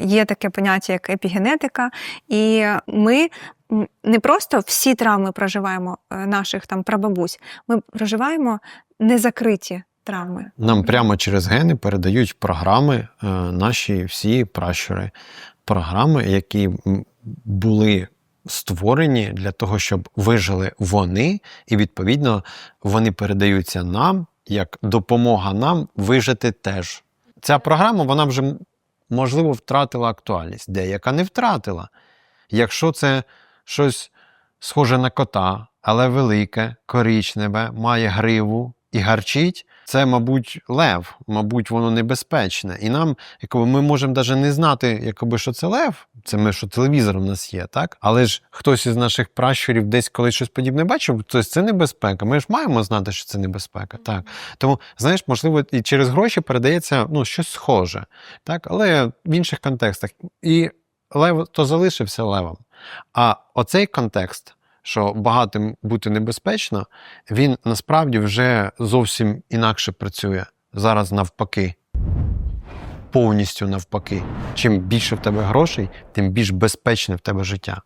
Є таке поняття, як епігенетика, і ми не просто всі травми проживаємо е, наших там прабабусь, ми проживаємо незакриті травми. Нам прямо через гени передають програми е, наші всі пращури. Програми, які були створені для того, щоб вижили вони, і відповідно вони передаються нам як допомога нам вижити теж. Ця програма, вона вже можливо втратила актуальність, деяка не втратила. Якщо це щось схоже на кота, але велике, коричневе, має гриву і гарчить, це, мабуть, лев, мабуть, воно небезпечне. І нам, якби ми можемо навіть не знати, якби, що це лев, це ми, що телевізор в нас є, так? Але ж хтось із наших пращурів десь колись щось подібне бачив, тобто це небезпека. Ми ж маємо знати, що це небезпека. Так. Тому, знаєш, можливо, і через гроші передається ну, щось схоже, так? але в інших контекстах. І лев то залишився левом. А оцей контекст, що багатим бути небезпечно, він насправді вже зовсім інакше працює. Зараз навпаки. Повністю навпаки. Чим більше в тебе грошей, тим більш безпечне в тебе життя.